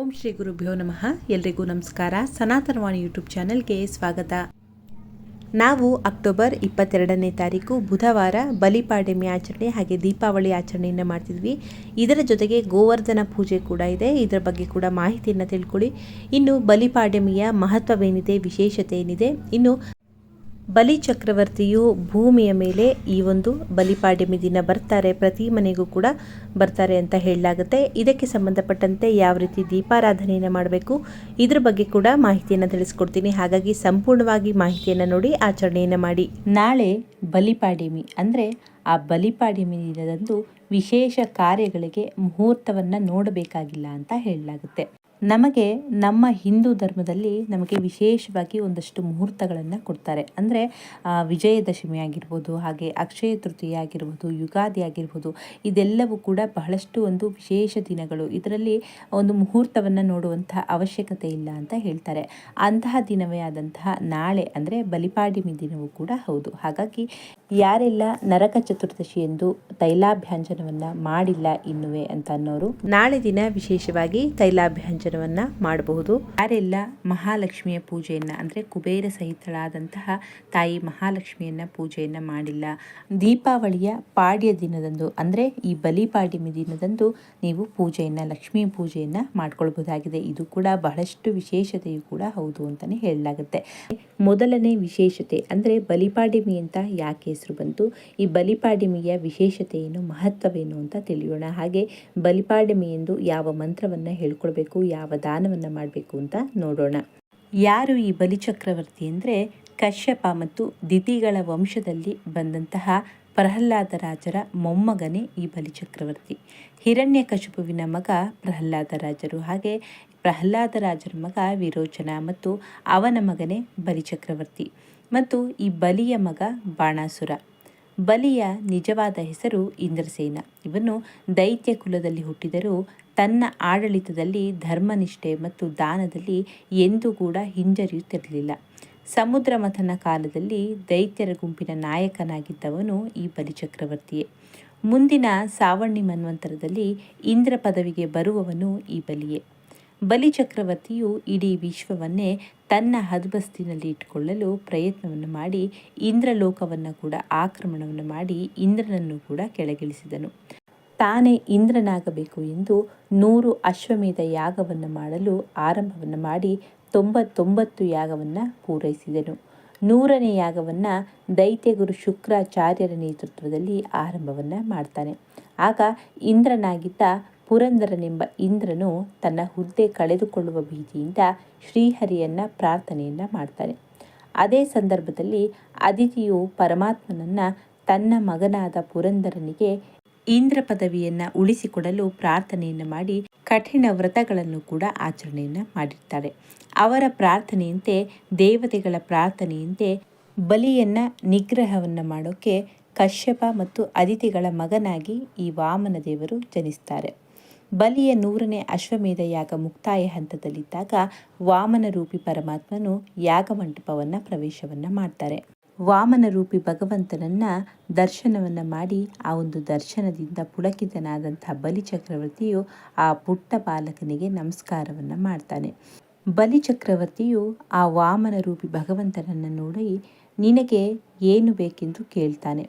ಓಂ ಶ್ರೀ ಗುರುಭ್ಯೋ ನಮಃ. ಎಲ್ರಿಗೂ ನಮಸ್ಕಾರ. ಸನಾತನವಾಣಿ ಯೂಟ್ಯೂಬ್ ಚಾನೆಲ್ಗೆ ಸ್ವಾಗತ. ನಾವು ಅಕ್ಟೋಬರ್ ಇಪ್ಪತ್ತೆರಡನೇ ತಾರೀಕು ಬುಧವಾರ ಬಲಿಪಾಡ್ಯಮಿ ಆಚರಣೆ ಹಾಗೆ ದೀಪಾವಳಿ ಆಚರಣೆಯನ್ನು ಮಾಡ್ತಿದ್ವಿ. ಇದರ ಜೊತೆಗೆ ಗೋವರ್ಧನ ಪೂಜೆ ಕೂಡ ಇದೆ. ಇದರ ಬಗ್ಗೆ ಕೂಡ ಮಾಹಿತಿಯನ್ನು ತಿಳ್ಕೊಳ್ಳಿ. ಇನ್ನು ಬಲಿಪಾಡ್ಯಮಿಯ ಮಹತ್ವವೇನಿದೆ, ವಿಶೇಷತೆ ಏನಿದೆ? ಇನ್ನು ಬಲಿ ಚಕ್ರವರ್ತಿಯು ಭೂಮಿಯ ಮೇಲೆ ಈ ಒಂದು ಬಲಿಪಾಡ್ಯಮಿ ದಿನ ಬರ್ತಾರೆ. ಪ್ರತಿ ಮನೆಗೂ ಕೂಡ ಬರ್ತಾರೆ ಅಂತ ಹೇಳಲಾಗುತ್ತೆ. ಇದಕ್ಕೆ ಸಂಬಂಧಪಟ್ಟಂತೆ ಯಾವ ರೀತಿ ದೀಪಾರಾಧನೆಯನ್ನು ಮಾಡಬೇಕು, ಇದ್ರ ಬಗ್ಗೆ ಕೂಡ ಮಾಹಿತಿಯನ್ನು ತಿಳಿಸ್ಕೊಡ್ತೀನಿ. ಹಾಗಾಗಿ ಸಂಪೂರ್ಣವಾಗಿ ಮಾಹಿತಿಯನ್ನು ನೋಡಿ ಆಚರಣೆಯನ್ನು ಮಾಡಿ. ನಾಳೆ ಬಲಿಪಾಡ್ಯಮಿ ಅಂದರೆ ಆ ಬಲಿಪಾಡ್ಯಮಿ ದಿನದಂದು ವಿಶೇಷ ಕಾರ್ಯಗಳಿಗೆ ಮುಹೂರ್ತವನ್ನು ನೋಡಬೇಕಾಗಿಲ್ಲ ಅಂತ ಹೇಳಲಾಗುತ್ತೆ. ನಮಗೆ ನಮ್ಮ ಹಿಂದೂ ಧರ್ಮದಲ್ಲಿ ನಮಗೆ ವಿಶೇಷವಾಗಿ ಒಂದಷ್ಟು ಮುಹೂರ್ತಗಳನ್ನು ಕೊಡ್ತಾರೆ. ಅಂದರೆ ವಿಜಯದಶಮಿ ಆಗಿರ್ಬೋದು, ಹಾಗೆ ಅಕ್ಷಯ ತೃತೀಯ ಆಗಿರ್ಬೋದು, ಯುಗಾದಿ ಆಗಿರ್ಬೋದು, ಇದೆಲ್ಲವೂ ಕೂಡ ಬಹಳಷ್ಟು ಒಂದು ವಿಶೇಷ ದಿನಗಳು. ಇದರಲ್ಲಿ ಒಂದು ಮುಹೂರ್ತವನ್ನು ನೋಡುವಂತಹ ಅವಶ್ಯಕತೆ ಇಲ್ಲ ಅಂತ ಹೇಳ್ತಾರೆ. ಅಂತಹ ದಿನವೇ ಆದಂತಹ ನಾಳೆ, ಅಂದರೆ ಬಲಿಪಾಡಿಮಿ ದಿನವೂ ಕೂಡ ಹೌದು. ಹಾಗಾಗಿ ಯಾರೆಲ್ಲ ನರಕ ಚತುರ್ದಶಿ ಎಂದು ತೈಲಾಭ್ಯಂಜನವನ್ನು ಮಾಡಿಲ್ಲ ಇನ್ನುವೆ ಅಂತ ಅನ್ನೋರು? ನಾಳೆ ದಿನ ವಿಶೇಷವಾಗಿ ತೈಲಾಭ್ಯಾಂಜನವನ್ನು ಮಾಡಬಹುದು. ಯಾರೆಲ್ಲ ಮಹಾಲಕ್ಷ್ಮಿಯ ಪೂಜೆಯನ್ನು, ಅಂದ್ರೆ ಕುಬೇರ ಸಹಿತಳಾದಂತಹ ತಾಯಿ ಮಹಾಲಕ್ಷ್ಮಿಯನ್ನ ಪೂಜೆಯನ್ನು ಮಾಡಿಲ್ಲ. ದೀಪಾವಳಿಯ ಪಾಡ್ಯ ದಿನದಂದು, ಅಂದ್ರೆ ಈ ಬಲಿಪಾಡ್ಯಮಿ ದಿನದಂದು ನೀವು ಪೂಜೆಯನ್ನು, ಲಕ್ಷ್ಮೀ ಪೂಜೆಯನ್ನು ಮಾಡ್ಕೊಳ್ಬಹುದಾಗಿದೆ. ಇದು ಕೂಡ ಬಹಳಷ್ಟು ವಿಶೇಷತೆಯು ಕೂಡ ಹೌದು ಅಂತಾನೆ ಹೇಳಲಾಗುತ್ತೆ. ಮೊದಲನೇ ವಿಶೇಷತೆ, ಅಂದ್ರೆ ಬಲಿಪಾಡ್ಯಮಿ ಅಂತ ಯಾಕೆ ಹೆಸರು ಬಂತು. ಈ ಬಲಿಪಾಡ್ಯಮಿಯ ವಿಶೇಷತೆ ಏನು ಮಹತ್ವವೇನು ಅಂತ ತಿಳಿಯೋಣ. ಹಾಗೆ ಬಲಿಪಾಡ್ಯಮಿ ಎಂದು ಯಾವ ಮಂತ್ರವನ್ನು ಹೇಳ್ಕೊಳ್ಬೇಕು, ಯಾವ ದಾನವನ್ನು ಮಾಡಬೇಕು ಅಂತ ನೋಡೋಣ. ಯಾರು ಈ ಬಲಿಚಕ್ರವರ್ತಿ ಅಂದರೆ? ಕಶ್ಯಪ ಮತ್ತು ದಿತಿಗಳ ವಂಶದಲ್ಲಿ ಬಂದಂತಹ ಪ್ರಹ್ಲಾದ ರಾಜರ ಮೊಮ್ಮಗನೇ ಈ ಬಲಿಚಕ್ರವರ್ತಿ ಹಿರಣ್ಯ ಕಶುಪುವಿನ ಮಗ ಪ್ರಹ್ಲಾದ ರಾಜರು. ಹಾಗೆ ಪ್ರಹ್ಲಾದ ರಾಜರ ಮಗ ವಿರೋಚನ ಮತ್ತು ಅವನ ಮಗನೇ ಬಲಿಚಕ್ರವರ್ತಿ ಮತ್ತು ಈ ಬಲಿಯ ಮಗ ಬಾಣಾಸುರ. ಬಲಿಯ ನಿಜವಾದ ಹೆಸರು ಇಂದ್ರಸೇನ. ಇವನು ದೈತ್ಯ ಕುಲದಲ್ಲಿ ಹುಟ್ಟಿದರೂ ತನ್ನ ಆಡಳಿತದಲ್ಲಿ, ಧರ್ಮನಿಷ್ಠೆ ಮತ್ತು ದಾನದಲ್ಲಿ ಎಂದೂ ಕೂಡ ಹಿಂಜರಿಯುತ್ತಿರಲಿಲ್ಲ. ಸಮುದ್ರ ಮಥನ ಕಾಲದಲ್ಲಿ ದೈತ್ಯರ ಗುಂಪಿನ ನಾಯಕನಾಗಿದ್ದವನು ಈ ಬಲಿಚಕ್ರವರ್ತಿಯೇ. ಮುಂದಿನ ಸಾವಣ್ಣಿ ಮನ್ವಂತರದಲ್ಲಿ ಇಂದ್ರ ಪದವಿಗೆ ಬರುವವನು ಈ ಬಲಿಯೇ. ಬಲಿಚಕ್ರವರ್ತಿಯು ಇಡೀ ವಿಶ್ವವನ್ನೇ ತನ್ನ ಹದ್ಬಸ್ತಿನಲ್ಲಿ ಇಟ್ಟುಕೊಳ್ಳಲು ಪ್ರಯತ್ನವನ್ನು ಮಾಡಿ ಇಂದ್ರಲೋಕವನ್ನು ಕೂಡ ಆಕ್ರಮಣವನ್ನು ಮಾಡಿ ಇಂದ್ರನನ್ನು ಕೂಡ ಕೆಳಗಿಳಿಸಿದನು. ತಾನೇ ಇಂದ್ರನಾಗಬೇಕು ಎಂದು ನೂರು ಅಶ್ವಮೇಧ ಯಾಗವನ್ನು ಮಾಡಲು ಆರಂಭವನ್ನು ಮಾಡಿ ತೊಂಬತ್ತೊಂಬತ್ತು ಯಾಗವನ್ನು ಪೂರೈಸಿದನು. ನೂರನೇ ಯಾಗವನ್ನು ದೈತ್ಯಗುರು ಶುಕ್ರಾಚಾರ್ಯರ ನೇತೃತ್ವದಲ್ಲಿ ಆರಂಭವನ್ನು ಮಾಡ್ತಾನೆ. ಆಗ ಇಂದ್ರನಾಗಿದ್ದ ಪುರಂದರನೆಂಬ ಇಂದ್ರನು ತನ್ನ ಹುದ್ದೆ ಕಳೆದುಕೊಳ್ಳುವ ಭೀತಿಯಿಂದ ಶ್ರೀಹರಿಯನ್ನ ಪ್ರಾರ್ಥನೆಯನ್ನ ಮಾಡ್ತಾನೆ. ಅದೇ ಸಂದರ್ಭದಲ್ಲಿ ಅದಿತಿಯು ಪರಮಾತ್ಮನನ್ನ ತನ್ನ ಮಗನಾದ ಪುರಂದರನಿಗೆ ಇಂದ್ರ ಪದವಿಯನ್ನ ಉಳಿಸಿಕೊಡಲು ಪ್ರಾರ್ಥನೆಯನ್ನು ಮಾಡಿ ಕಠಿಣ ವ್ರತಗಳನ್ನು ಕೂಡ ಆಚರಣೆಯನ್ನ ಮಾಡಿರ್ತಾರೆ ಅವರ ಪ್ರಾರ್ಥನೆಯಂತೆ, ದೇವತೆಗಳ ಪ್ರಾರ್ಥನೆಯಂತೆ ಬಲಿಯನ್ನ ನಿಗ್ರಹವನ್ನ ಮಾಡೋಕೆ ಕಶ್ಯಪ ಮತ್ತು ಅದಿತಿಗಳ ಮಗನಾಗಿ ಈ ವಾಮನ ದೇವರು ಜನಿಸ್ತಾರೆ. ಬಲಿಯ ನೂರನೇ ಅಶ್ವಮೇಧ ಯಾಗ ಮುಕ್ತಾಯ ಹಂತದಲ್ಲಿದ್ದಾಗ ವಾಮನ ರೂಪಿ ಪರಮಾತ್ಮನು ಯಾಗ ಮಂಟಪವನ್ನು ಪ್ರವೇಶವನ್ನು ಮಾಡ್ತಾರೆ. ವಾಮನ ರೂಪಿ ಭಗವಂತನನ್ನ ದರ್ಶನವನ್ನ ಮಾಡಿ ಆ ಒಂದು ದರ್ಶನದಿಂದ ಪುಳಕಿತನಾದಂತಹ ಬಲಿ ಚಕ್ರವರ್ತಿಯು ಆ ಪುಟ್ಟ ಬಾಲಕನಿಗೆ ನಮಸ್ಕಾರವನ್ನ ಮಾಡ್ತಾನೆ. ಬಲಿ ಚಕ್ರವರ್ತಿಯು ಆ ವಾಮನ ರೂಪಿ ಭಗವಂತನನ್ನು ನೋಡಿ, ನಿನಗೆ ಏನು ಬೇಕೆಂದು ಕೇಳ್ತಾನೆ.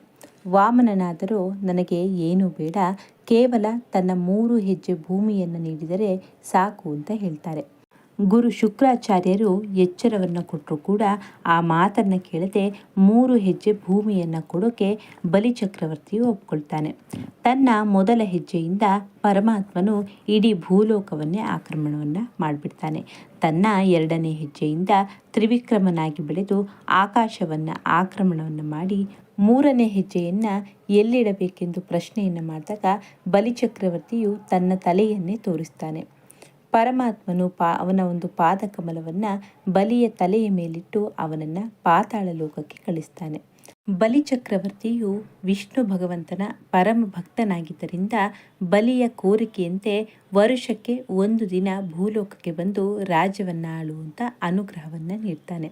ವಾಮನನಾದರೂ ನನಗೆ ಏನೂ ಬೇಡ ಕೇವಲ ತನ್ನ ಮೂರು ಹೆಜ್ಜೆ ಭೂಮಿಯನ್ನು ನೀಡಿದರೆ ಸಾಕು ಅಂತ ಹೇಳ್ತಾರೆ. ಗುರು ಶುಕ್ರಾಚಾರ್ಯರು ಎಚ್ಚರವನ್ನು ಕೊಟ್ಟರು ಕೂಡ ಆ ಮಾತನ್ನು ಕೇಳದೆ ಮೂರು ಹೆಜ್ಜೆ ಭೂಮಿಯನ್ನು ಕೊಡೋಕೆ ಬಲಿ ಚಕ್ರವರ್ತಿಯು ಒಪ್ಕೊಳ್ತಾನೆ. ತನ್ನ ಮೊದಲ ಹೆಜ್ಜೆಯಿಂದ ಪರಮಾತ್ಮನು ಇಡೀ ಭೂಲೋಕವನ್ನೇ ಆಕ್ರಮಣವನ್ನು ಮಾಡಿಬಿಡ್ತಾನೆ. ತನ್ನ ಎರಡನೇ ಹೆಜ್ಜೆಯಿಂದ ತ್ರಿವಿಕ್ರಮನಾಗಿ ಬೆಳೆದು ಆಕಾಶವನ್ನು ಆಕ್ರಮಣವನ್ನು ಮಾಡಿ ಮೂರನೇ ಹೆಜ್ಜೆಯನ್ನು ಎಲ್ಲಿಡಬೇಕೆಂದು ಪ್ರಶ್ನೆಯನ್ನು ಮಾಡಿದಾಗ ಬಲಿಚಕ್ರವರ್ತಿಯು ತನ್ನ ತಲೆಯನ್ನೇ ತೋರಿಸ್ತಾನೆ. ಪರಮಾತ್ಮನು ಪಾ, ಅವನ ಒಂದು ಪಾದಕಮಲವನ್ನು ಬಲಿಯ ತಲೆಯ ಮೇಲಿಟ್ಟು ಅವನನ್ನು ಪಾತಾಳ ಲೋಕಕ್ಕೆ ಕಳಿಸ್ತಾನೆ. ಬಲಿಚಕ್ರವರ್ತಿಯು ವಿಷ್ಣು ಭಗವಂತನ ಪರಮ ಭಕ್ತನಾಗಿದ್ದರಿಂದ ಬಲಿಯ ಕೋರಿಕೆಯಂತೆ ವರುಷಕ್ಕೆ ಒಂದು ದಿನ ಭೂಲೋಕಕ್ಕೆ ಬಂದು ರಾಜ್ಯವನ್ನು ಆಳುವಂಥ ಅನುಗ್ರಹವನ್ನು ನೀಡ್ತಾನೆ.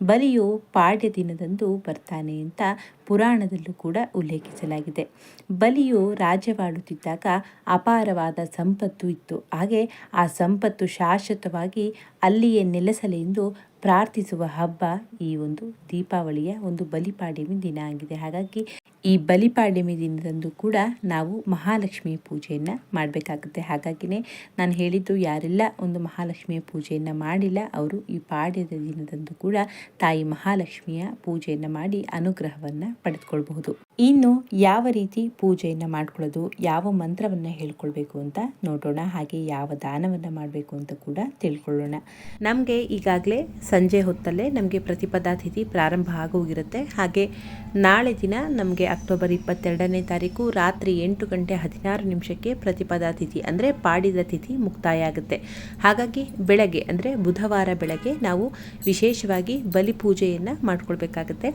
ಬಲಿಯು ಪಾಡ್ಯ ದಿನದಂದು ಬರ್ತಾನೆ ಅಂತ ಪುರಾಣದಲ್ಲೂ ಕೂಡ ಉಲ್ಲೇಖಿಸಲಾಗಿದೆ. ಬಲಿಯು ರಾಜ್ಯವಾಡುತ್ತಿದ್ದಾಗ ಅಪಾರವಾದ ಸಂಪತ್ತು ಇತ್ತು. ಹಾಗೆ ಆ ಸಂಪತ್ತು ಶಾಶ್ವತವಾಗಿ ಅಲ್ಲಿಯೇ ನೆಲೆಸಲೆಂದು ಪ್ರಾರ್ಥಿಸುವ ಹಬ್ಬ ಈ ಒಂದು ದೀಪಾವಳಿಯ ಒಂದು ಬಲಿಪಾಡ್ಯಮಿ ದಿನ ಆಗಿದೆ. ಹಾಗಾಗಿ ಈ ಬಲಿಪಾಡ್ಯಮಿ ದಿನದಂದು ಕೂಡ ನಾವು ಮಹಾಲಕ್ಷ್ಮಿ ಪೂಜೆಯನ್ನು ಮಾಡಬೇಕಾಗುತ್ತೆ. ಹಾಗಾಗಿನೇ ನಾನು ಹೇಳಿದ್ದು ಯಾರೆಲ್ಲ ಒಂದು ಮಹಾಲಕ್ಷ್ಮಿಯ ಪೂಜೆಯನ್ನು ಮಾಡಿಲ್ಲ, ಅವರು ಈ ಪಾಡ್ಯದ ದಿನದಂದು ಕೂಡ ತಾಯಿ ಮಹಾಲಕ್ಷ್ಮಿಯ ಪೂಜೆಯನ್ನು ಮಾಡಿ ಅನುಗ್ರಹವನ್ನು ಪಡೆದುಕೊಳ್ಬಹುದು. ಇನ್ನು ಯಾವ ರೀತಿ ಪೂಜೆಯನ್ನು ಮಾಡ್ಕೊಳ್ಳೋದು, ಯಾವ ಮಂತ್ರವನ್ನು ಹೇಳ್ಕೊಳ್ಬೇಕು ಅಂತ ನೋಡೋಣ, ಹಾಗೆ ಯಾವ ದಾನವನ್ನು ಮಾಡಬೇಕು ಅಂತ ಕೂಡ ತಿಳ್ಕೊಳ್ಳೋಣ. ನಮಗೆ ಈಗಾಗಲೇ ಸಂಜೆ ಹೊತ್ತಲ್ಲೇ ನಮಗೆ ಪ್ರತಿಪದಾ ತಿಥಿ ಪ್ರಾರಂಭ ಆಗೋಗಿರುತ್ತೆ. ಹಾಗೆ ನಾಳೆ ದಿನ ನಮಗೆ ಅಕ್ಟೋಬರ್ ಇಪ್ಪತ್ತೆರಡನೇ ತಾರೀಕು ರಾತ್ರಿ ಎಂಟು ಗಂಟೆ ಹದಿನಾರು ನಿಮಿಷಕ್ಕೆ ಪ್ರತಿಪದಾ ತಿಥಿ ಅಂದರೆ ಪಾಡಿದ ತಿಥಿ ಮುಕ್ತಾಯ ಆಗುತ್ತೆ ಹಾಗಾಗಿ ಬೆಳಗ್ಗೆ ಅಂದರೆ ಬುಧವಾರ ಬೆಳಗ್ಗೆ ನಾವು ವಿಶೇಷವಾಗಿ ಬಲಿ ಪೂಜೆಯನ್ನು ಮಾಡ್ಕೊಳ್ಬೇಕಾಗುತ್ತೆ.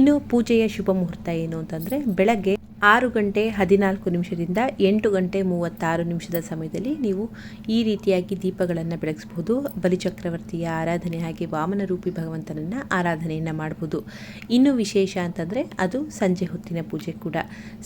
ಇನ್ನು ಪೂಜೆಯ ಶುಭ ಮುಹೂರ್ತ ಏನು ಅಂತಂದರೆ ಬೆಳಗ್ಗೆ ಆರು ಗಂಟೆ ಹದಿನಾಲ್ಕು ನಿಮಿಷದಿಂದ ಎಂಟು ಗಂಟೆ ಮೂವತ್ತಾರು ನಿಮಿಷದ ಸಮಯದಲ್ಲಿ ನೀವು ಈ ರೀತಿಯಾಗಿ ದೀಪಗಳನ್ನು ಬೆಳಗಿಸ್ಬೋದು ಬಲಿಚಕ್ರವರ್ತಿಯ ಆರಾಧನೆ ಹಾಗೆ ವಾಮನ ರೂಪಿ ಭಗವಂತನನ್ನು ಆರಾಧನೆಯನ್ನು ಮಾಡ್ಬೋದು ಇನ್ನು ವಿಶೇಷ ಅಂತಂದರೆ ಅದು ಸಂಜೆ ಹೊತ್ತಿನ ಪೂಜೆ ಕೂಡ.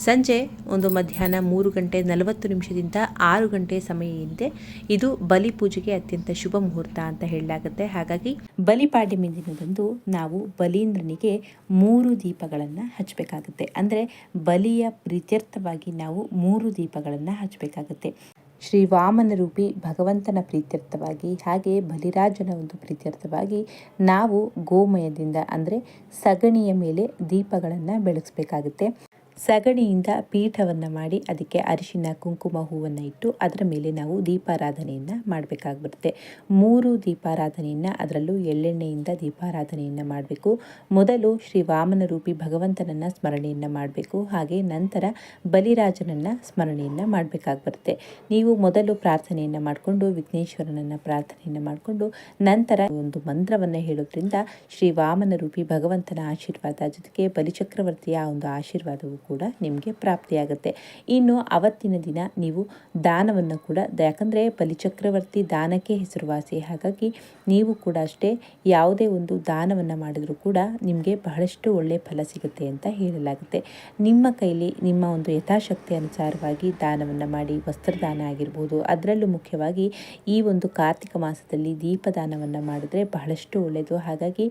ಸಂಜೆ ಒಂದು ಮಧ್ಯಾಹ್ನ ಮೂರು ಗಂಟೆ ನಲವತ್ತು ನಿಮಿಷದಿಂದ ಆರು ಗಂಟೆ ಸಮಯ ಹಿಂದೆ ಇದು ಬಲಿ ಪೂಜೆಗೆ ಅತ್ಯಂತ ಶುಭ ಮುಹೂರ್ತ ಅಂತ ಹೇಳಲಾಗುತ್ತೆ. ಹಾಗಾಗಿ ಬಲಿಪಾಡ್ಯಮಿ ದಿನದಂದು ನಾವು ಬಲೀಂದ್ರನಿಗೆ ಮೂರು ದೀಪಗಳನ್ನು ಹಚ್ಚಬೇಕಾಗುತ್ತೆ ಅಂದರೆ ಬಲಿಯ ಪ್ರೀತ್ಯರ್ಥವಾಗಿ ನಾವು ಮೂರು ದೀಪಗಳನ್ನು ಹಚ್ಚಬೇಕಾಗುತ್ತೆ ಶ್ರೀ ವಾಮನ ರೂಪಿ ಭಗವಂತನ ಪ್ರೀತ್ಯರ್ಥವಾಗಿ, ಹಾಗೆ ಬಲಿರಾಜನ ಒಂದು ಪ್ರೀತ್ಯರ್ಥವಾಗಿ ನಾವು ಗೋಮಯದಿಂದ ಅಂದರೆ ಸಗಣಿಯ ಮೇಲೆ ದೀಪಗಳನ್ನು ಬೆಳೆಸಬೇಕಾಗುತ್ತೆ. ಸಗಣಿಯಿಂದ ಪೀಠವನ್ನು ಮಾಡಿ ಅದಕ್ಕೆ ಅರಿಶಿನ, ಕುಂಕುಮ ಹೂವನ್ನು ಇಟ್ಟು ಅದರ ಮೇಲೆ ನಾವು ದೀಪಾರಾಧನೆಯನ್ನು ಮಾಡಬೇಕಾಗ್ಬಿಡುತ್ತೆ. ಮೂರು ದೀಪಾರಾಧನೆಯನ್ನು ಅದರಲ್ಲೂ ಎಳ್ಳೆಣ್ಣೆಯಿಂದ ದೀಪಾರಾಧನೆಯನ್ನು ಮಾಡಬೇಕು. ಮೊದಲು ಶ್ರೀ ವಾಮನ ರೂಪಿ ಭಗವಂತನನ್ನು ಸ್ಮರಣೆಯನ್ನು ಮಾಡಬೇಕು. ಹಾಗೆ ನಂತರ ಬಲಿರಾಜನನ್ನು ಸ್ಮರಣೆಯನ್ನು ಮಾಡಬೇಕಾಗ್ಬರುತ್ತೆ ನೀವು ಮೊದಲು ಪ್ರಾರ್ಥನೆಯನ್ನು ಮಾಡಿಕೊಂಡು, ವಿಘ್ನೇಶ್ವರನನ್ನು ಪ್ರಾರ್ಥನೆಯನ್ನು ಮಾಡಿಕೊಂಡು, ನಂತರ ಒಂದು ಮಂತ್ರವನ್ನು ಹೇಳೋದ್ರಿಂದ ಶ್ರೀ ವಾಮನ ರೂಪಿ ಭಗವಂತನ ಆಶೀರ್ವಾದ ಜೊತೆಗೆ ಬಲಿಚಕ್ರವರ್ತಿಯ ಒಂದು ಆಶೀರ್ವಾದವು ಕೂಡ ನಿಮಗೆ ಪ್ರಾಪ್ತಿಯಾಗುತ್ತೆ. ಇನ್ನು ಅವತ್ತಿನ ದಿನ ನೀವು ದಾನವನ್ನು ಕೂಡ ಯಾಕಂದರೆ ಬಲಿಚಕ್ರವರ್ತಿ ದಾನಕ್ಕೆ ಹೆಸರುವಾಸಿ. ಹಾಗಾಗಿ ನೀವು ಕೂಡ ಅಷ್ಟೇ ಯಾವುದೇ ಒಂದು ದಾನವನ್ನು ಮಾಡಿದರೂ ಕೂಡ ನಿಮಗೆ ಬಹಳಷ್ಟು ಒಳ್ಳೆಯ ಫಲ ಸಿಗುತ್ತೆ ಅಂತ ಹೇಳಲಾಗುತ್ತೆ. ನಿಮ್ಮ ಕೈಲಿ ನಿಮ್ಮ ಒಂದು ಯಥಾಶಕ್ತಿ ಅನುಸಾರವಾಗಿ ದಾನವನ್ನು ಮಾಡಿ, ವಸ್ತ್ರದಾನ ಆಗಿರ್ಬೋದು, ಅದರಲ್ಲೂ ಮುಖ್ಯವಾಗಿ ಈ ಒಂದು ಕಾರ್ತಿಕ ಮಾಸದಲ್ಲಿ ದೀಪದಾನವನ್ನು ಮಾಡಿದ್ರೆ ಬಹಳಷ್ಟು ಒಳ್ಳೆಯದು. ಹಾಗಾಗಿ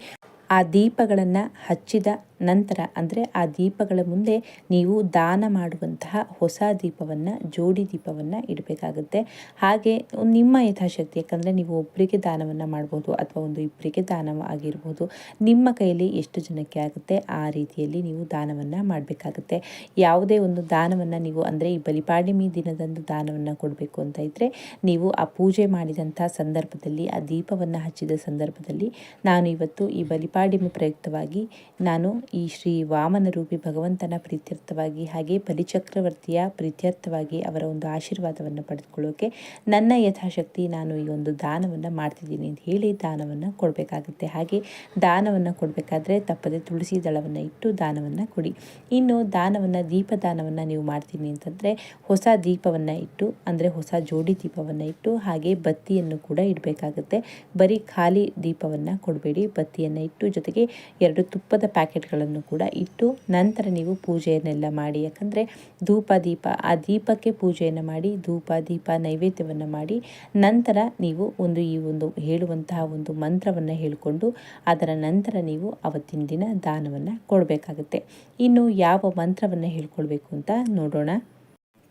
ಆ ದೀಪಗಳನ್ನು ಹಚ್ಚಿದ ನಂತರ ಅಂದರೆ ಆ ದೀಪಗಳ ಮುಂದೆ ನೀವು ದಾನ ಮಾಡುವಂತಹ ಹೊಸ ದೀಪವನ್ನು, ಜೋಡಿ ದೀಪವನ್ನು ಇಡಬೇಕಾಗುತ್ತೆ. ಹಾಗೆ ನಿಮ್ಮ ಯಥಾಶಕ್ತಿ, ಯಾಕಂದರೆ ನೀವು ಒಬ್ಬರಿಗೆ ದಾನವನ್ನು ಮಾಡ್ಬೋದು ಅಥವಾ ಒಂದು ಇಬ್ಬರಿಗೆ ದಾನ ಆಗಿರ್ಬೋದು, ನಿಮ್ಮ ಕೈಯಲ್ಲಿ ಎಷ್ಟು ಜನಕ್ಕೆ ಆಗುತ್ತೆ, ಆ ರೀತಿಯಲ್ಲಿ ನೀವು ದಾನವನ್ನು ಮಾಡಬೇಕಾಗುತ್ತೆ. ಯಾವುದೇ ಒಂದು ದಾನವನ್ನು ನೀವು ಅಂದರೆ ಈ ಬಲಿಪಾಡ್ಯಮಿ ದಿನದಂದು ದಾನವನ್ನು ಕೊಡಬೇಕು ಅಂತ ಇದ್ದರೆ ನೀವು ಆ ಪೂಜೆ ಮಾಡಿದಂಥ ಸಂದರ್ಭದಲ್ಲಿ, ಆ ದೀಪವನ್ನು ಹಚ್ಚಿದ ಸಂದರ್ಭದಲ್ಲಿ, ನಾನು ಇವತ್ತು ಈ ಬಲಿಪಾಡ್ಯಮಿ ಪ್ರಯುಕ್ತವಾಗಿ ನಾನು ಈ ಶ್ರೀ ವಾಮನ ರೂಪಿ ಭಗವಂತನ ಪ್ರೀತ್ಯರ್ಥವಾಗಿ ಹಾಗೆ ಬಲಿಚಕ್ರವರ್ತಿಯ ಪ್ರೀತ್ಯರ್ಥವಾಗಿ ಅವರ ಒಂದು ಆಶೀರ್ವಾದವನ್ನು ಪಡೆದುಕೊಳ್ಳೋಕೆ ನನ್ನ ಯಥಾಶಕ್ತಿ ನಾನು ಈ ಒಂದು ದಾನವನ್ನು ಮಾಡ್ತಿದ್ದೀನಿ ಅಂತ ಹೇಳಿ ದಾನವನ್ನು ಕೊಡಬೇಕಾಗುತ್ತೆ. ಹಾಗೆ ದಾನವನ್ನು ಕೊಡಬೇಕಾದ್ರೆ ತಪ್ಪದೆ ತುಳಸಿ ದಳವನ್ನು ಇಟ್ಟು ದಾನವನ್ನು ಕೊಡಿ. ಇನ್ನು ದಾನವನ್ನು ದೀಪದಾನವನ್ನು ನೀವು ಮಾಡ್ತೀನಿ ಅಂತಂದರೆ ಹೊಸ ದೀಪವನ್ನು ಇಟ್ಟು, ಅಂದರೆ ಹೊಸ ಜೋಡಿ ದೀಪವನ್ನು ಇಟ್ಟು ಹಾಗೆ ಬತ್ತಿಯನ್ನು ಕೂಡ ಇಡಬೇಕಾಗುತ್ತೆ. ಬರೀ ಖಾಲಿ ದೀಪವನ್ನು ಕೊಡಬೇಡಿ. ಬತ್ತಿಯನ್ನು ಇಟ್ಟು ಜೊತೆಗೆ ಎರಡು ತುಪ್ಪದ ಪ್ಯಾಕೆಟ್ಗಳನ್ನು ಕೂಡ ಇಟ್ಟು ನಂತರ ನೀವು ಪೂಜೆಯನ್ನೆಲ್ಲ ಮಾಡಿ. ಯಾಕಂದರೆ ಧೂಪ, ದೀಪ, ಆ ದೀಪಕ್ಕೆ ಪೂಜೆಯನ್ನು ಮಾಡಿ, ಧೂಪ, ದೀಪ ನೈವೇದ್ಯವನ್ನು ಮಾಡಿ, ನಂತರ ನೀವು ಒಂದು ಈ ಒಂದು ಹೇಳುವಂತಹ ಒಂದು ಮಂತ್ರವನ್ನು ಹೇಳಿಕೊಂಡು ಅದರ ನಂತರ ನೀವು ಅವತ್ತಿನ ದಿನ ದಾನವನ್ನು ಕೊಡಬೇಕಾಗುತ್ತೆ. ಇನ್ನು ಯಾವ ಮಂತ್ರವನ್ನು ಹೇಳ್ಕೊಳ್ಬೇಕು ಅಂತ ನೋಡೋಣ.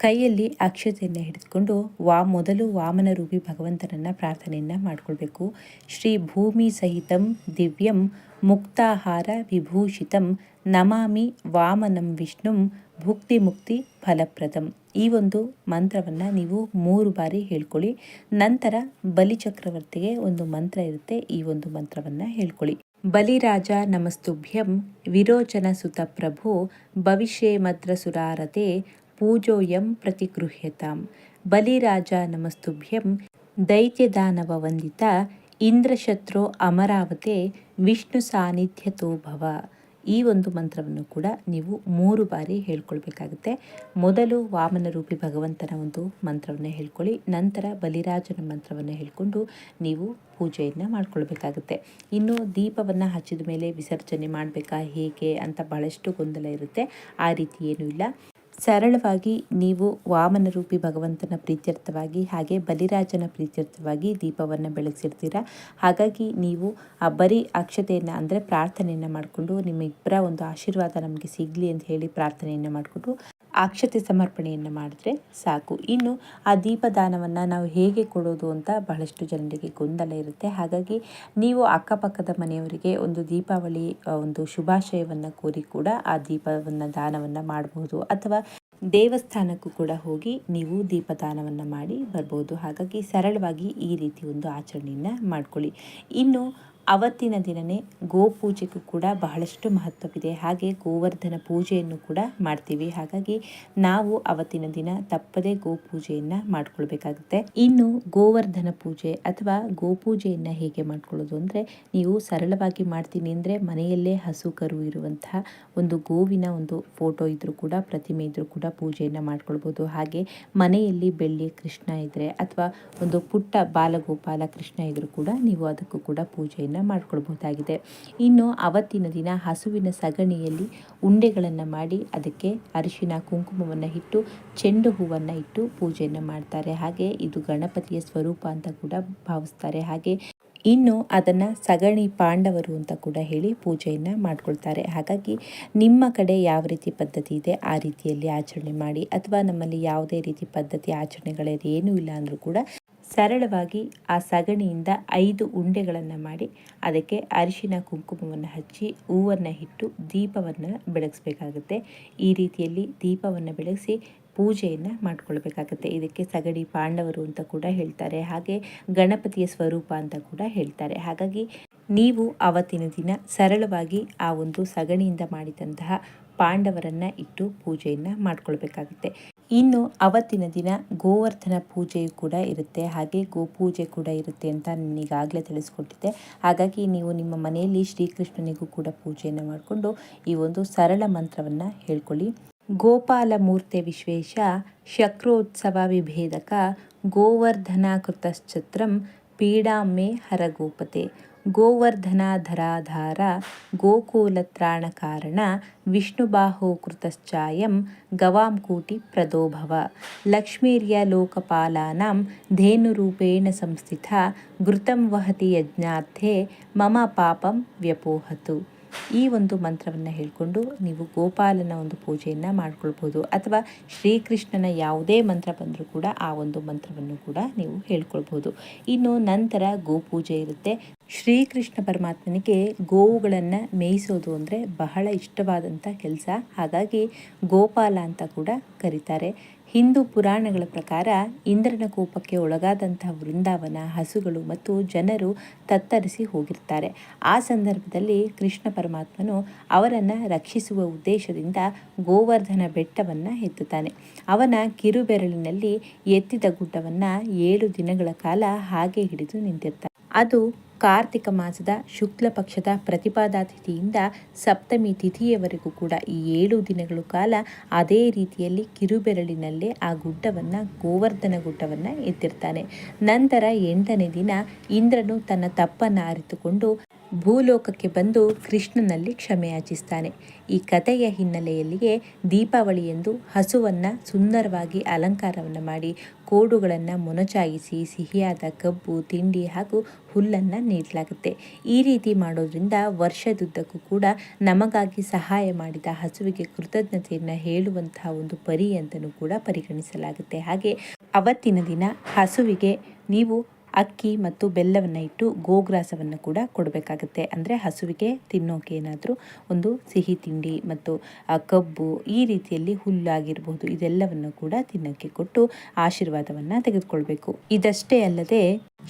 ಕೈಯಲ್ಲಿ ಅಕ್ಷತೆಯನ್ನು ಹಿಡಿದುಕೊಂಡು ವಾ, ಮೊದಲು ವಾಮನ ರೂಪಿ ಭಗವಂತನನ್ನು ಪ್ರಾರ್ಥನೆಯನ್ನು ಮಾಡಿಕೊಳ್ಬೇಕು. ಶ್ರೀ ಭೂಮಿ ಸಹಿತಂ ದಿವ್ಯಂ ಮುಕ್ತಾಹಾರ ವಿಭೂಷಿತಂ ನಮಾಮಿ ವಾಮನಂ ವಿಷ್ಣುಂ ಭುಕ್ತಿ ಮುಕ್ತಿ ಫಲಪ್ರದಂ. ಈ ಒಂದು ಮಂತ್ರವನ್ನು ನೀವು ಮೂರು ಬಾರಿ ಹೇಳ್ಕೊಳ್ಳಿ. ನಂತರ ಬಲಿಚಕ್ರವರ್ತಿಗೆ ಒಂದು ಮಂತ್ರ ಇರುತ್ತೆ, ಈ ಒಂದು ಮಂತ್ರವನ್ನು ಹೇಳ್ಕೊಳ್ಳಿ. ಬಲಿರಾಜ ನಮಸ್ತುಭ್ಯಂ ವಿರೋಚನ ಸುತ ಪ್ರಭು ಭವಿಷ್ಯೇ ಮದ್ರ ಸುರಾರತೆ ಪೂಜೋಯಂ ಪ್ರತಿಗೃಹ್ಯತಾಂ. ಬಲಿರಾಜ ನಮಸ್ತುಭ್ಯಂ. ದೈತ್ಯದಾನವ ವಂದಿತ. ಇಂದ್ರಶತ್ರು ಅಮರಾವತೆ. ವಿಷ್ಣು ಸಾನ್ನಿಧ್ಯತೋ ಭವ. ಈ ಒಂದು ಮಂತ್ರವನ್ನು ಕೂಡ ನೀವು ಮೂರು ಬಾರಿ ಹೇಳ್ಕೊಳ್ಬೇಕಾಗುತ್ತೆ. ಮೊದಲು ವಾಮನ ರೂಪಿ ಭಗವಂತನ ಒಂದು ಮಂತ್ರವನ್ನು ಹೇಳ್ಕೊಳ್ಳಿ. ನಂತರ ಬಲಿರಾಜನ ಮಂತ್ರವನ್ನು ಹೇಳ್ಕೊಂಡು ನೀವು ಪೂಜೆಯನ್ನು ಮಾಡ್ಕೊಳ್ಬೇಕಾಗುತ್ತೆ. ಇನ್ನು ದೀಪವನ್ನು ಹಚ್ಚಿದ ಮೇಲೆ ವಿಸರ್ಜನೆ ಮಾಡಬೇಕಾ, ಹೇಗೆ ಅಂತ ಬಹಳಷ್ಟು ಗೊಂದಲ ಇರುತ್ತೆ. ಆ ರೀತಿ ಏನೂ ಇಲ್ಲ. ಸರಳವಾಗಿ ನೀವು ವಾಮನ ರೂಪಿ ಭಗವಂತನ ಪ್ರೀತ್ಯರ್ಥವಾಗಿ ಹಾಗೆ ಬಲಿರಾಜನ ಪ್ರೀತ್ಯರ್ಥವಾಗಿ ದೀಪವನ್ನು ಬೆಳೆಸಿರ್ತೀರ ಹಾಗಾಗಿ ನೀವು ಆ ಬರೀ ಅಕ್ಷತೆಯನ್ನು ಅಂದರೆ ಪ್ರಾರ್ಥನೆಯನ್ನು ಮಾಡಿಕೊಂಡು ನಿಮ್ಮಿಬ್ಬರ ಒಂದು ಆಶೀರ್ವಾದ ನಮಗೆ ಸಿಗಲಿ ಅಂತ ಹೇಳಿ ಪ್ರಾರ್ಥನೆಯನ್ನು ಮಾಡಿಕೊಂಡು ಅಕ್ಷತೆ ಸಮರ್ಪಣೆಯನ್ನು ಮಾಡಿದ್ರೆ ಸಾಕು. ಇನ್ನು ಆ ದೀಪದಾನವನ್ನು ನಾವು ಹೇಗೆ ಕೊಡೋದು ಅಂತ ಬಹಳಷ್ಟು ಜನರಿಗೆ ಗೊಂದಲ ಇರುತ್ತೆ. ಹಾಗಾಗಿ ನೀವು ಅಕ್ಕಪಕ್ಕದ ಮನೆಯವರಿಗೆ ಒಂದು ದೀಪಾವಳಿ ಒಂದು ಶುಭಾಶಯವನ್ನು ಕೋರಿ ಕೂಡ ಆ ದೀಪವನ್ನು, ದಾನವನ್ನು ಮಾಡಬಹುದು ಅಥವಾ ದೇವಸ್ಥಾನಕ್ಕೂ ಕೂಡ ಹೋಗಿ ನೀವು ದೀಪದಾನವನ್ನು ಮಾಡಿ ಬರ್ಬೋದು. ಹಾಗಾಗಿ ಸರಳವಾಗಿ ಈ ರೀತಿ ಒಂದು ಆಚರಣೆಯನ್ನು ಮಾಡ್ಕೊಳ್ಳಿ. ಇನ್ನು ಅವತ್ತಿನ ದಿನವೇ ಗೋಪೂಜೆಗೂ ಕೂಡ ಬಹಳಷ್ಟು ಮಹತ್ವವಿದೆ. ಹಾಗೆ ಗೋವರ್ಧನ ಪೂಜೆಯನ್ನು ಕೂಡ ಮಾಡ್ತೀವಿ. ಹಾಗಾಗಿ ನಾವು ಅವತ್ತಿನ ದಿನ ತಪ್ಪದೇ ಗೋಪೂಜೆಯನ್ನು ಮಾಡ್ಕೊಳ್ಬೇಕಾಗುತ್ತೆ. ಇನ್ನು ಗೋವರ್ಧನ ಪೂಜೆ ಅಥವಾ ಗೋಪೂಜೆಯನ್ನು ಹೇಗೆ ಮಾಡ್ಕೊಳ್ಳೋದು ಅಂದರೆ, ನೀವು ಸರಳವಾಗಿ ಮಾಡ್ತೀನಿ ಅಂದರೆ ಮನೆಯಲ್ಲೇ ಹಸು ಕರು ಇರುವಂತಹ ಒಂದು ಗೋವಿನ ಒಂದು ಫೋಟೋ ಇದ್ದರೂ ಕೂಡ, ಪ್ರತಿಮೆ ಇದ್ದರೂ ಕೂಡ ಪೂಜೆಯನ್ನು ಮಾಡ್ಕೊಳ್ಬೋದು. ಹಾಗೆ ಮನೆಯಲ್ಲಿ ಬೆಳ್ಳಿ ಕೃಷ್ಣ ಇದ್ದರೆ ಅಥವಾ ಒಂದು ಪುಟ್ಟ ಬಾಲಗೋಪಾಲ ಕೃಷ್ಣ ಇದ್ದರೂ ಕೂಡ ನೀವು ಅದಕ್ಕೂ ಕೂಡ ಪೂಜೆಯನ್ನು ಮಾಡ್ಕೊಳ್ಬಹುದಾಗಿದೆ. ಇನ್ನು ಅವತ್ತಿನ ದಿನ ಹಸುವಿನ ಸಗಣಿಯಲ್ಲಿ ಉಂಡೆಗಳನ್ನು ಮಾಡಿ ಅದಕ್ಕೆ ಅರಿಶಿನ, ಕುಂಕುಮವನ್ನು ಇಟ್ಟು, ಚೆಂಡು ಹೂವನ್ನು ಇಟ್ಟು ಪೂಜೆಯನ್ನು ಮಾಡ್ತಾರೆ. ಹಾಗೆ ಇದು ಗಣಪತಿಯ ಸ್ವರೂಪ ಅಂತ ಕೂಡ ಭಾವಿಸ್ತಾರೆ. ಹಾಗೆ ಇನ್ನು ಅದನ್ನು ಸಗಣಿ ಪಾಂಡವರು ಅಂತ ಕೂಡ ಹೇಳಿ ಪೂಜೆಯನ್ನು ಮಾಡ್ಕೊಳ್ತಾರೆ. ಹಾಗಾಗಿ ನಿಮ್ಮ ಕಡೆ ಯಾವ ರೀತಿ ಪದ್ಧತಿ ಇದೆ? ಆ ರೀತಿಯಲ್ಲಿ ಆಚರಣೆ ಮಾಡಿ. ಅಥವಾ ನಮ್ಮಲ್ಲಿ ಯಾವುದೇ ರೀತಿ ಪದ್ಧತಿ ಆಚರಣೆಗಳೇನೂ ಇಲ್ಲ ಅಂದರೂ ಕೂಡ ಸರಳವಾಗಿ ಆ ಸಗಣಿಯಿಂದ ಐದು ಉಂಡೆಗಳನ್ನು ಮಾಡಿ ಅದಕ್ಕೆ ಅರಿಶಿನ ಕುಂಕುಮವನ್ನು ಹಚ್ಚಿ ಹೂವನ್ನು ಇಟ್ಟು ದೀಪವನ್ನು ಬೆಳಗಿಸ್ಬೇಕಾಗುತ್ತೆ. ಈ ರೀತಿಯಲ್ಲಿ ದೀಪವನ್ನು ಬೆಳಗಿಸಿ ಪೂಜೆಯನ್ನು ಮಾಡಿಕೊಳ್ಬೇಕಾಗತ್ತೆ. ಇದಕ್ಕೆ ಸಗಡಿ ಪಾಂಡವರು ಅಂತ ಕೂಡ ಹೇಳ್ತಾರೆ. ಹಾಗೆ ಗಣಪತಿಯ ಸ್ವರೂಪ ಅಂತ ಕೂಡ ಹೇಳ್ತಾರೆ. ಹಾಗಾಗಿ ನೀವು ಆವತ್ತಿನ ದಿನ ಸರಳವಾಗಿ ಆ ಒಂದು ಸಗಣಿಯಿಂದ ಮಾಡಿದಂತಹ ಪಾಂಡವರನ್ನು ಇಟ್ಟು ಪೂಜೆಯನ್ನು ಮಾಡ್ಕೊಳ್ಬೇಕಾಗುತ್ತೆ. ಇನ್ನು ಅವತ್ತಿನ ದಿನ ಗೋವರ್ಧನ ಪೂಜೆಯು ಕೂಡ ಇರುತ್ತೆ. ಹಾಗೆ ಗೋಪೂಜೆ ಕೂಡ ಇರುತ್ತೆ ಅಂತ ನಾನು ಈಗಾಗಲೇ ತಿಳಿಸ್ಕೊಟ್ಟಿದ್ದೆ. ಹಾಗಾಗಿ ನೀವು ನಿಮ್ಮ ಮನೆಯಲ್ಲಿ ಶ್ರೀಕೃಷ್ಣನಿಗೂ ಕೂಡ ಪೂಜೆಯನ್ನು ಮಾಡಿಕೊಂಡು ಈ ಒಂದು ಸರಳ ಮಂತ್ರವನ್ನು ಹೇಳ್ಕೊಳ್ಳಿ. ಗೋಪಾಲ ಮೂರ್ತಿ ವಿಶ್ವೇಶ ಶಕ್ರೋತ್ಸವ ವಿಭೇದಕ ಗೋವರ್ಧನ ಕೃತಶ್ಚತ್ರಂ ಪೀಡಾಮೆ ಹರಗೋಪತೆ. गोवर्धनाधराधार गोकुलत्राणकारण विष्णुबाहो कृतश्चायं गवां कूटिप्रदो भव लक्ष्मीर्यलोकपालानां धेनुरूपेण संस्थिता घृतं वहति यज्ञार्थे मम पापं व्यपोहतु। ಈ ಒಂದು ಮಂತ್ರವನ್ನು ಹೇಳಿಕೊಂಡು ನೀವು ಗೋಪಾಲನ ಒಂದು ಪೂಜೆಯನ್ನು ಮಾಡ್ಕೊಳ್ಬೋದು. ಅಥವಾ ಶ್ರೀಕೃಷ್ಣನ ಯಾವುದೇ ಮಂತ್ರ ಬಂದರೂ ಕೂಡ ಆ ಒಂದು ಮಂತ್ರವನ್ನು ಕೂಡ ನೀವು ಹೇಳ್ಕೊಳ್ಬೋದು. ಇನ್ನು ನಂತರ ಗೋಪೂಜೆ ಇರುತ್ತೆ. ಶ್ರೀಕೃಷ್ಣ ಪರಮಾತ್ಮನಿಗೆ ಗೋವುಗಳನ್ನು ಮೇಯಿಸೋದು ಅಂದರೆ ಬಹಳ ಇಷ್ಟವಾದಂಥ ಕೆಲಸ. ಹಾಗಾಗಿ ಗೋಪಾಲ ಅಂತ ಕೂಡ ಕರೀತಾರೆ. ಹಿಂದೂ ಪುರಾಣಗಳ ಪ್ರಕಾರ ಇಂದ್ರನ ಕೋಪಕ್ಕೆ ಒಳಗಾದಂತಹ ವೃಂದಾವನ, ಹಸುಗಳು ಮತ್ತು ಜನರು ತತ್ತರಿಸಿ ಹೋಗಿರ್ತಾರೆ. ಆ ಸಂದರ್ಭದಲ್ಲಿ ಕೃಷ್ಣ ಪರಮಾತ್ಮನು ಅವರನ್ನು ರಕ್ಷಿಸುವ ಉದ್ದೇಶದಿಂದ ಗೋವರ್ಧನ ಬೆಟ್ಟವನ್ನು ಎತ್ತುತ್ತಾನೆ. ಅವನ ಕಿರುಬೆರಳಿನಲ್ಲಿ ಎತ್ತಿದ ಗುಡ್ಡವನ್ನು ಏಳು ದಿನಗಳ ಕಾಲ ಹಾಗೆ ಹಿಡಿದು ನಿಂತಿರ್ತಾನೆ. ಅದು ಕಾರ್ತಿಕ ಮಾಸದ ಶುಕ್ಲ ಪಕ್ಷದ ಪ್ರತಿಪಾದಾ ತಿಥಿಯಿಂದ ಸಪ್ತಮಿ ತಿಥಿಯವರೆಗೂ ಕೂಡ ಈ ಏಳು ದಿನಗಳು ಕಾಲ ಅದೇ ರೀತಿಯಲ್ಲಿ ಕಿರುಬೆರಳಿನಲ್ಲೇ ಆ ಗುಡ್ಡವನ್ನು, ಗೋವರ್ಧನ ಗುಡ್ಡವನ್ನು ಎತ್ತಿರ್ತಾನೆ. ನಂತರ ಎಂಟನೇ ದಿನ ಇಂದ್ರನು ತನ್ನ ತಪ್ಪನ್ನು ಅರಿತುಕೊಂಡು ಭೂಲೋಕಕ್ಕೆ ಬಂದು ಕೃಷ್ಣನಲ್ಲಿ ಕ್ಷಮೆಯಾಚಿಸ್ತಾನೆ. ಈ ಕಥೆಯ ಹಿನ್ನೆಲೆಯಲ್ಲಿಯೇ ದೀಪಾವಳಿ ಎಂದು ಹಸುವನ್ನು ಸುಂದರವಾಗಿ ಅಲಂಕಾರವನ್ನು ಮಾಡಿ ಕೋಡುಗಳನ್ನು ಮೊನಚಾಗಿಸಿ, ಸಿಹಿಯಾದ ಕಬ್ಬು, ತಿಂಡಿ ಹಾಗೂ ಹುಲ್ಲನ್ನು ನೀಡಲಾಗುತ್ತೆ. ಈ ರೀತಿ ಮಾಡೋದ್ರಿಂದ ವರ್ಷದುದ್ದಕ್ಕೂ ಕೂಡ ನಮಗಾಗಿ ಸಹಾಯ ಮಾಡಿದ ಹಸುವಿಗೆ ಕೃತಜ್ಞತೆಯನ್ನು ಹೇಳುವಂತಹ ಒಂದು ಪರಿ ಅಂತಲೂ ಕೂಡ ಪರಿಗಣಿಸಲಾಗುತ್ತೆ. ಹಾಗೆ ಅವತ್ತಿನ ದಿನ ಹಸುವಿಗೆ ನೀವು ಅಕ್ಕಿ ಮತ್ತು ಬೆಲ್ಲವನ್ನು ಇಟ್ಟು ಗೋಗ್ರಾಸವನ್ನು ಕೂಡ ಕೊಡಬೇಕಾಗುತ್ತೆ. ಅಂದರೆ ಹಸುವಿಗೆ ತಿನ್ನೋಕೆ ಏನಾದರೂ ಒಂದು ಸಿಹಿ ತಿಂಡಿ ಮತ್ತು ಕಬ್ಬು ಈ ರೀತಿಯಲ್ಲಿ ಹುಲ್ಲಾಗಿರ್ಬೋದು, ಇದೆಲ್ಲವನ್ನು ಕೂಡ ತಿನ್ನೋಕ್ಕೆ ಕೊಟ್ಟು ಆಶೀರ್ವಾದವನ್ನು ತೆಗೆದುಕೊಳ್ಬೇಕು. ಇದಷ್ಟೇ ಅಲ್ಲದೆ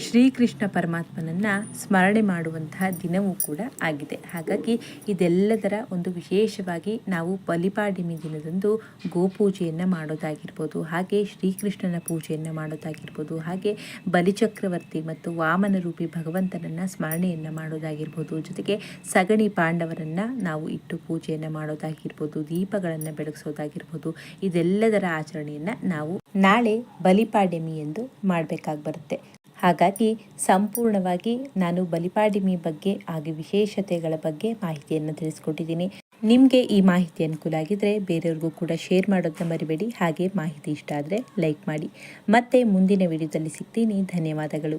ಶ್ರೀಕೃಷ್ಣ ಪರಮಾತ್ಮನನ್ನ ಸ್ಮರಣೆ ಮಾಡುವಂತಹ ದಿನವೂ ಕೂಡ ಆಗಿದೆ. ಹಾಗಾಗಿ ಇದೆಲ್ಲದರ ಒಂದು ವಿಶೇಷವಾಗಿ ನಾವು ಬಲಿಪಾಡಿಮಿ ದಿನದಂದು ಗೋಪೂಜೆಯನ್ನು ಮಾಡೋದಾಗಿರ್ಬೋದು, ಹಾಗೆ ಶ್ರೀಕೃಷ್ಣನ ಪೂಜೆಯನ್ನು ಮಾಡೋದಾಗಿರ್ಬೋದು, ಹಾಗೆ ಬಲಿಚಕ್ರವರ್ತಿ ಮತ್ತು ವಾಮನ ರೂಪಿ ಭಗವಂತನನ್ನು ಸ್ಮರಣೆಯನ್ನು ಮಾಡೋದಾಗಿರ್ಬೋದು, ಜೊತೆಗೆ ಸಗಣಿ ಪಾಂಡವರನ್ನು ನಾವು ಇಟ್ಟು ಪೂಜೆಯನ್ನು ಮಾಡೋದಾಗಿರ್ಬೋದು, ದೀಪಗಳನ್ನು ಬೆಳಗಿಸೋದಾಗಿರ್ಬೋದು, ಇದೆಲ್ಲದರ ಆಚರಣೆಯನ್ನು ನಾವು ನಾಳೆ ಬಲಿಪಾಡ್ಯಮಿ ಎಂದು ಮಾಡಬೇಕಾಗಿ ಬರುತ್ತೆ ಹಾಗಾಗಿ ಸಂಪೂರ್ಣವಾಗಿ ನಾನು ಬಲಿಪಾಡಿಮಿ ಬಗ್ಗೆ ಹಾಗೆ ವಿಶೇಷತೆಗಳ ಬಗ್ಗೆ ಮಾಹಿತಿಯನ್ನು ತಿಳಿಸ್ಕೊಟ್ಟಿದ್ದೀನಿ. ನಿಮಗೆ ಈ ಮಾಹಿತಿ ಅನುಕೂಲ ಆಗಿದ್ದರೆ ಬೇರೆಯವ್ರಿಗೂ ಕೂಡ ಶೇರ್ ಮಾಡೋದನ್ನ ಮರಿಬೇಡಿ. ಹಾಗೆ ಮಾಹಿತಿ ಇಷ್ಟ ಆದರೆ ಲೈಕ್ ಮಾಡಿ. ಮತ್ತೆ ಮುಂದಿನ ವಿಡಿಯೋದಲ್ಲಿ ಸಿಗ್ತೀನಿ. ಧನ್ಯವಾದಗಳು.